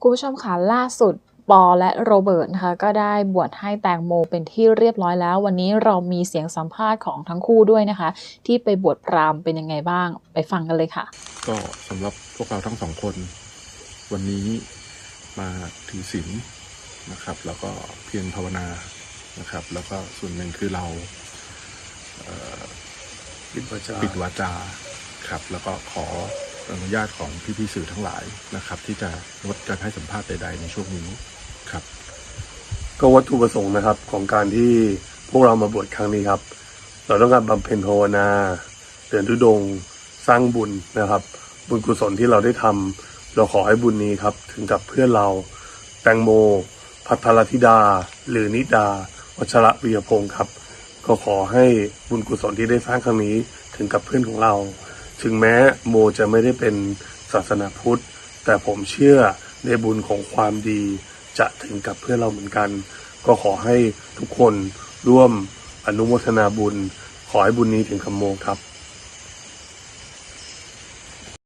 คุณผู้ชมคะล่าสุดปอและโรเบิร์ตนะคะก็ได้บวชให้แตงโมเป็นที่เรียบร้อยแล้ว วันนี้เรามีเสียงสัมภาษณ์ของทั้งคู่ด้วยนะคะ ที่ไปบวชพราหมณ์เป็นยังไงบ้างไปฟังกันเลยค่ะ ก็สำหรับพวกเราทั้งสองคน วันนี้มาถือศีลนะครับ แล้วก็เพียรภาวนานะครับ แล้วก็ส่วนหนึ่งคือเราเอ่อปิดวาจาปิดวาจาครับ แล้วก็ขอ อนุญาตของพี่ๆสื่อทั้งหลายนะครับ ที่จะงดการให้สัมภาษณ์ใดๆในช่วงนี้ครับ ก็วัตถุประสงค์นะครับของการที่พวกเรามาบวชครั้งนี้ครับ เราต้องการบำเพ็ญภาวนาเดินทุดงสร้างบุญนะครับ บุญกุศลที่เราได้ทำเราขอให้บุญนี้ครับ ถึงกับเพื่อนเราแตงโม พัทรธิดา หรือนิดา วัชระวีรพงศ์ครับ ก็ขอให้บุญกุศลที่ได้สร้างครั้งนี้ถึงกับเพื่อนของเรา ถึงแม้โมจะไม่ได้เป็นศาสนาพุทธ แต่ผมเชื่อในบุญของความดีจะถึงกับเพื่อนเราเหมือนกัน ก็ขอให้ทุกคนร่วมอนุโมทนาบุญ ขอให้บุญนี้ถึงคำโมครับ